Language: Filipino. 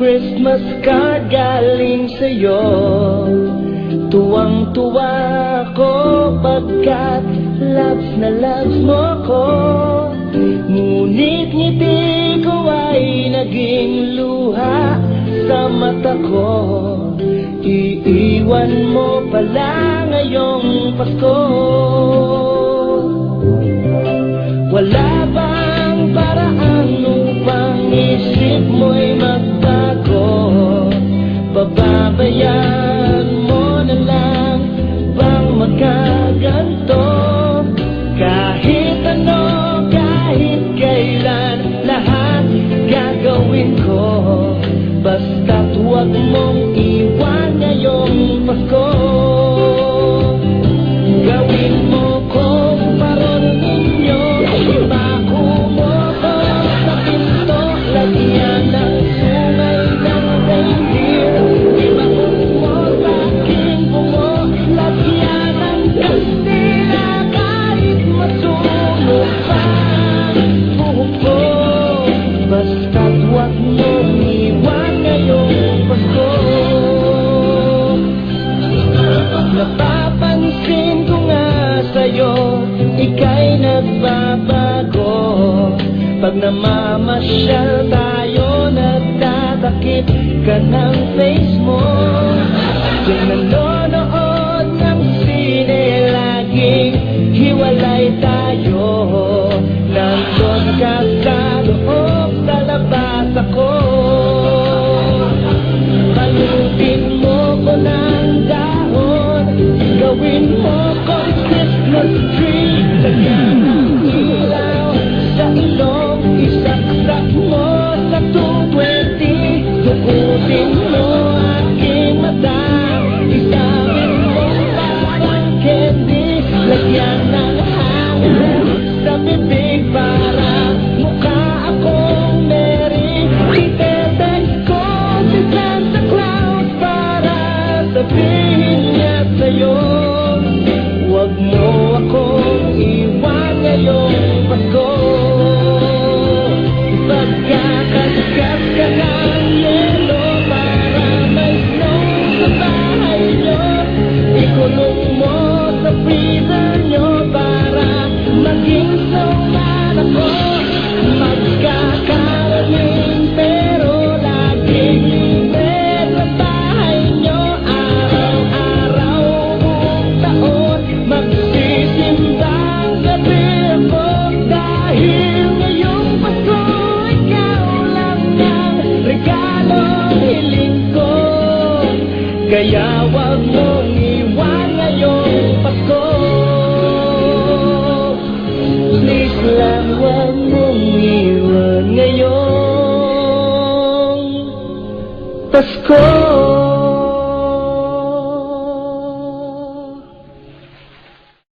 Christmas card galing sa'yo. Tuwang-tuwa ako pagkat loves na loves mo ko Ngunit ngiti ko ay naging luha sa mata ko. Iiwan mo pala ngayong Pasko. Wala Pag namamasyal tayo Nagdadakip ka ng face mo. Kung nanonood ng sine Laging hiwalay tayo. Nandun ka sa loob Talabas ako. Palutin mo ko ng dahon Gawin mo ko Christmas tree. Thank you. Kaya wag mong iwan ngayong Pasko. Please lang wag mong iwan ngayong Pasko.